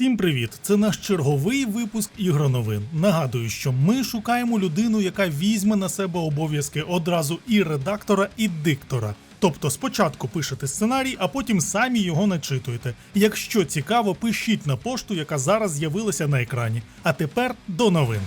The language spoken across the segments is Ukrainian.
Всім привіт! Це наш черговий випуск ігроновин. Нагадую, що ми шукаємо людину, яка візьме на себе обов'язки одразу і редактора, і диктора. Тобто спочатку пишете сценарій, а потім самі його начитуєте. Якщо цікаво, пишіть на пошту, яка зараз з'явилася на екрані. А тепер до новин.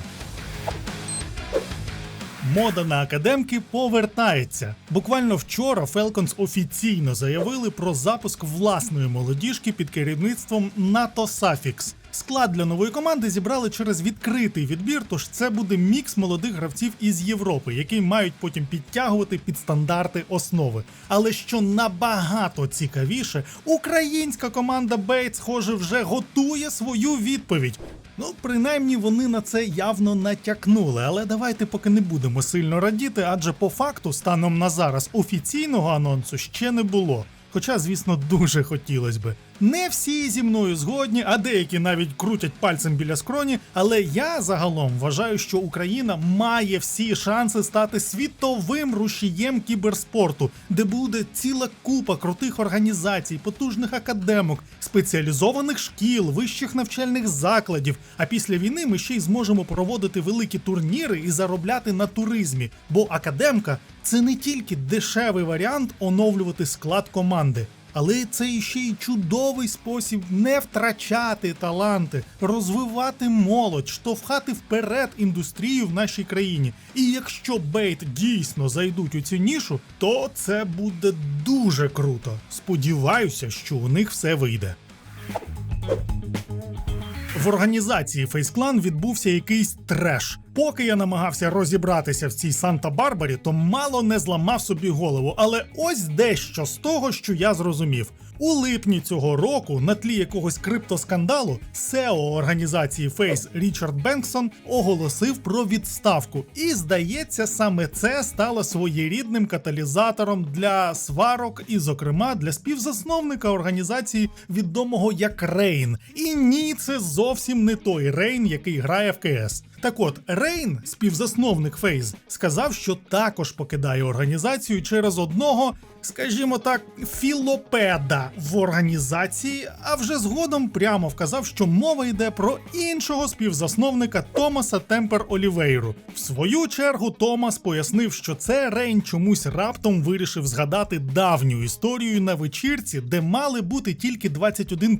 Мода на академки повертається. Буквально вчора Falcons офіційно заявили про запуск власної молодіжки під керівництвом НАТО Suffix. Склад для нової команди зібрали через відкритий відбір, тож це буде мікс молодих гравців із Європи, які мають потім підтягувати під стандарти основи. Але що набагато цікавіше, українська команда Бейт, схоже, вже готує свою відповідь. Ну, принаймні вони на це явно натякнули, але давайте поки не будемо сильно радіти, адже по факту, станом на зараз, офіційного анонсу ще не було. Хоча, звісно, дуже хотілося би. Не всі зі мною згодні, а деякі навіть крутять пальцем біля скроні. Але я загалом вважаю, що Україна має всі шанси стати світовим рушієм кіберспорту, де буде ціла купа крутих організацій, потужних академок, спеціалізованих шкіл, вищих навчальних закладів. А після війни ми ще й зможемо проводити великі турніри і заробляти на туризмі. Бо академка це не тільки дешевий варіант оновлювати склад команди. Але це ще й чудовий спосіб не втрачати таланти, розвивати молодь, штовхати вперед індустрію в нашій країні. І якщо бейт дійсно зайдуть у цю нішу, то це буде дуже круто. Сподіваюся, що у них все вийде. В організації FaceClan відбувся якийсь треш. Поки я намагався розібратися в цій Санта-Барбарі, то мало не зламав собі голову. Але ось дещо з того, що я зрозумів. У липні цього року, на тлі якогось криптоскандалу, SEO організації Face Річард Бенксон оголосив про відставку. І здається, саме це стало своєрідним каталізатором для сварок, і, зокрема, для співзасновника організації, відомого як Рейн. І ні, це зовсім не той Рейн, який грає в КС. Так от, Рейн, співзасновник Фейз, сказав, що також покидає організацію через одного, скажімо так, філопеда в організації, а вже згодом прямо вказав, що мова йде про іншого співзасновника Томаса Темпер Олівейру. В свою чергу Томас пояснив, що це Рейн чомусь раптом вирішив згадати давню історію на вечірці, де мали бути тільки 21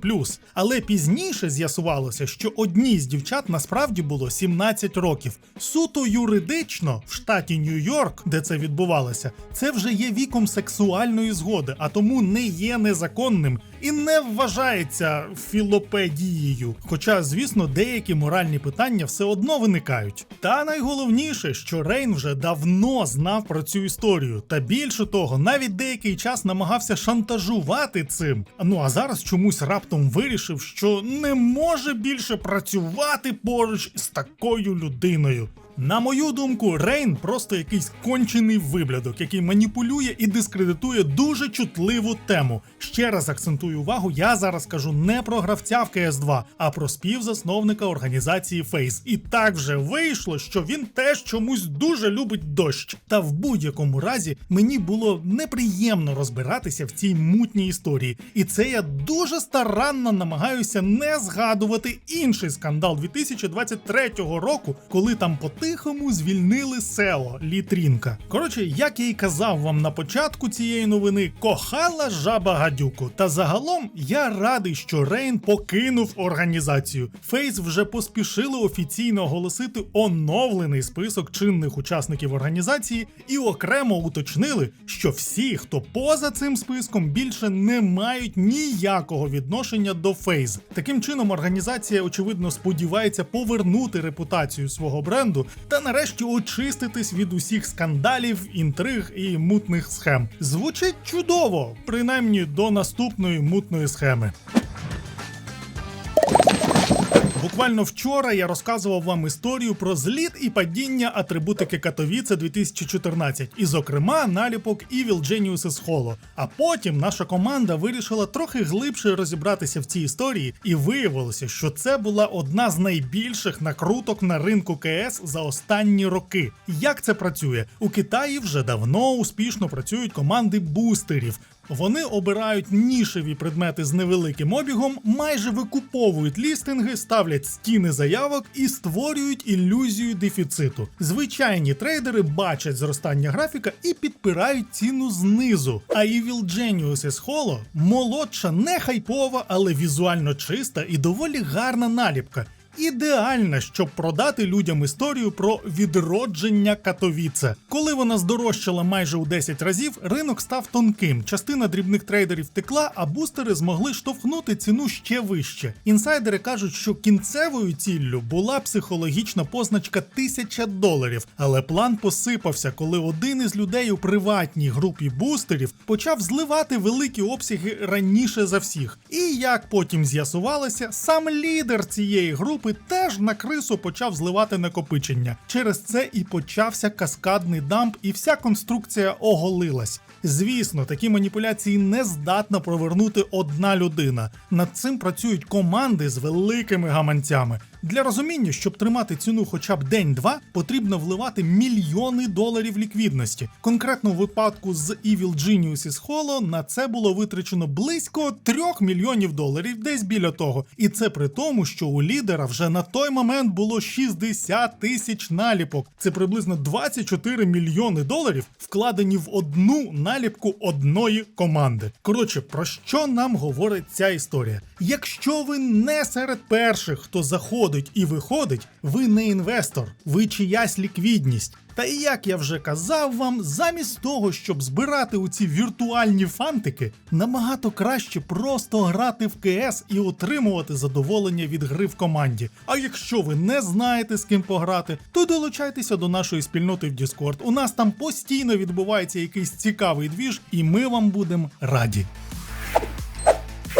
Але пізніше з'ясувалося, що одній з дівчат насправді було 17 років. Суто юридично в штаті Нью-Йорк, де це відбувалося, це вже є віком сексуальної згоди, а тому не є незаконним і не вважається філопедією. Хоча, звісно, деякі моральні питання все одно виникають. Та найголовніше, що Рейн вже давно знав про цю історію, та більше того, навіть деякий час намагався шантажувати цим. Ну а зараз чомусь раптом вирішив, що не може більше працювати поруч з такою людиною. На мою думку, Рейн просто якийсь кончений виблядок, який маніпулює і дискредитує дуже чутливу тему. Ще раз акцентую увагу, я зараз кажу не про гравця в КС 2 а про співзасновника організації Фейс. І так вже вийшло, що він теж чомусь дуже любить дощ. Та в будь-якому разі мені було неприємно розбиратися в цій мутній історії. І це я дуже старанно намагаюся не згадувати інший скандал 2023 року, коли там по-тихому звільнили село Літрінка. Коротше, як я й казав вам на початку цієї новини, кохала жаба гадюку. Та загалом я радий, що Рейн покинув організацію. Фейс вже поспішили офіційно оголосити оновлений список чинних учасників організації і окремо уточнили, що всі, хто поза цим списком, більше не мають ніякого відношення до Фейз. Таким чином, організація, очевидно, сподівається повернути репутацію свого бренду та нарешті очиститись від усіх скандалів, інтриг і мутних схем. Звучить чудово, принаймні до наступної мутної схеми. Буквально вчора я розказував вам історію про зліт і падіння атрибутики Катовіце 2014, і, зокрема, наліпок Evil Geniuses Holo. А потім наша команда вирішила трохи глибше розібратися в цій історії, і виявилося, що це була одна з найбільших накруток на ринку КС за останні роки. Як це працює? У Китаї вже давно успішно працюють команди бустерів. Вони обирають нішеві предмети з невеликим обігом, майже викуповують лістинги, ставлять стіни заявок і створюють ілюзію дефіциту. Звичайні трейдери бачать зростання графіка і підпирають ціну знизу. А Evil Genius із Holo молодша, не хайпова, але візуально чиста і доволі гарна наліпка. Ідеальна, щоб продати людям історію про відродження Катовіце. Коли вона здорожчала майже у 10 разів, ринок став тонким. Частина дрібних трейдерів текла, а бустери змогли штовхнути ціну ще вище. Інсайдери кажуть, що кінцевою ціллю була психологічна позначка 1000 доларів, але план посипався, коли один із людей у приватній групі бустерів почав зливати великі обсяги раніше за всіх. І як потім з'ясувалося, сам лідер цієї групи теж на крису почав зливати накопичення. Через це і почався каскадний дамп, і вся конструкція оголилась. Звісно, такі маніпуляції не здатна провернути одна людина. Над цим працюють команди з великими гаманцями. Для розуміння, щоб тримати ціну хоча б день-два, потрібно вливати мільйони доларів ліквідності. Конкретно в випадку з Evil Genius із Holo на це було витрачено близько 3 мільйонів доларів, десь біля того. І це при тому, що у лідера вже на той момент було 60 тисяч наліпок. Це приблизно 24 мільйони доларів, вкладені в одну наліпку одної команди. Коротше, про що нам говорить ця історія? Якщо ви не серед перших, хто заходить і виходить, ви не інвестор, ви чиясь ліквідність. Та і як я вже казав вам, замість того, щоб збирати у ці віртуальні фантики, набагато краще просто грати в КС і отримувати задоволення від гри в команді. А якщо ви не знаєте з ким пограти, то долучайтеся до нашої спільноти в Discord. У нас там постійно відбувається якийсь цікавий двіж, і ми вам будемо раді.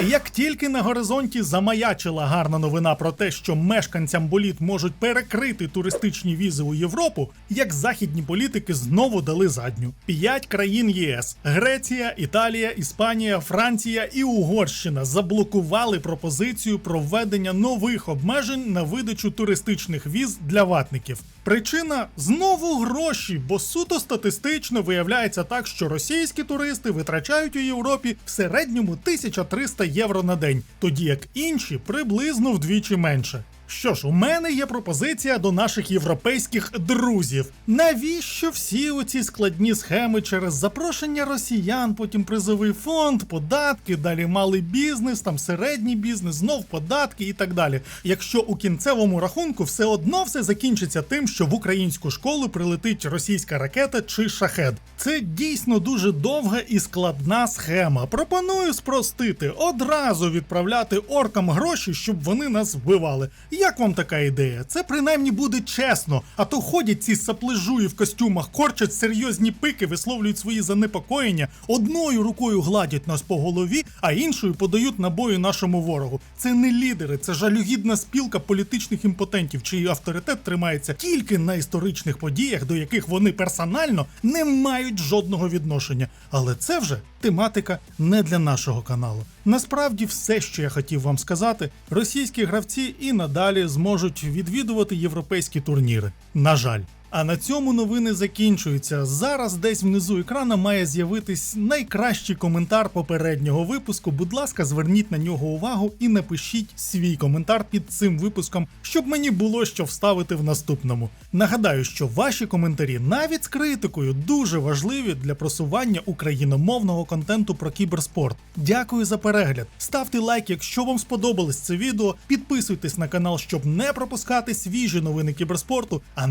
Як тільки на горизонті замаячила гарна новина про те, що мешканцям боліт можуть перекрити туристичні візи у Європу, як західні політики знову дали задню. П'ять країн ЄС Греція, Італія, Іспанія, Франція і Угорщина заблокували пропозицію про введення нових обмежень на видачу туристичних віз для ватників. Причина знову гроші, бо суто статистично виявляється так, що російські туристи витрачають у Європі в середньому 1300 євро на день, тоді як інші приблизно вдвічі менше. Що ж, у мене є пропозиція до наших європейських друзів. Навіщо всі оці складні схеми через запрошення росіян, потім призовий фонд, податки, далі малий бізнес, там середній бізнес, знов податки і так далі. Якщо у кінцевому рахунку все одно все закінчиться тим, що в українську школу прилетить російська ракета чи шахед. Це дійсно дуже довга і складна схема. Пропоную спростити одразу відправляти оркам гроші, щоб вони нас вбивали. Як вам така ідея? Це принаймні буде чесно. А то ходять ці саплежуї в костюмах, корчать серйозні пики, висловлюють свої занепокоєння, одною рукою гладять нас по голові, а іншою подають набої нашому ворогу. Це не лідери, це жалюгідна спілка політичних імпотентів, чий авторитет тримається тільки на історичних подіях, до яких вони персонально не мають жодного відношення. Але це вже тематика не для нашого каналу. Насправді, все, що я хотів вам сказати, російські гравці і надалі зможуть відвідувати європейські турніри. На жаль. А на цьому новини закінчуються. Зараз десь внизу екрана має з'явитись найкращий коментар попереднього випуску. Будь ласка, зверніть на нього увагу і напишіть свій коментар під цим випуском, щоб мені було що вставити в наступному. Нагадаю, що ваші коментарі навіть з критикою дуже важливі для просування україномовного контенту про кіберспорт. Дякую за перегляд. Ставте лайк, якщо вам сподобалось це відео. Підписуйтесь на канал, щоб не пропускати свіжі новини кіберспорту. А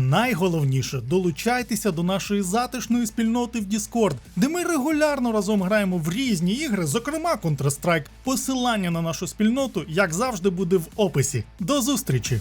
найголовніше долучайтеся до нашої затишної спільноти в Discord, де ми регулярно разом граємо в різні ігри, зокрема Counter-Strike. Посилання на нашу спільноту, як завжди, буде в описі. До зустрічі!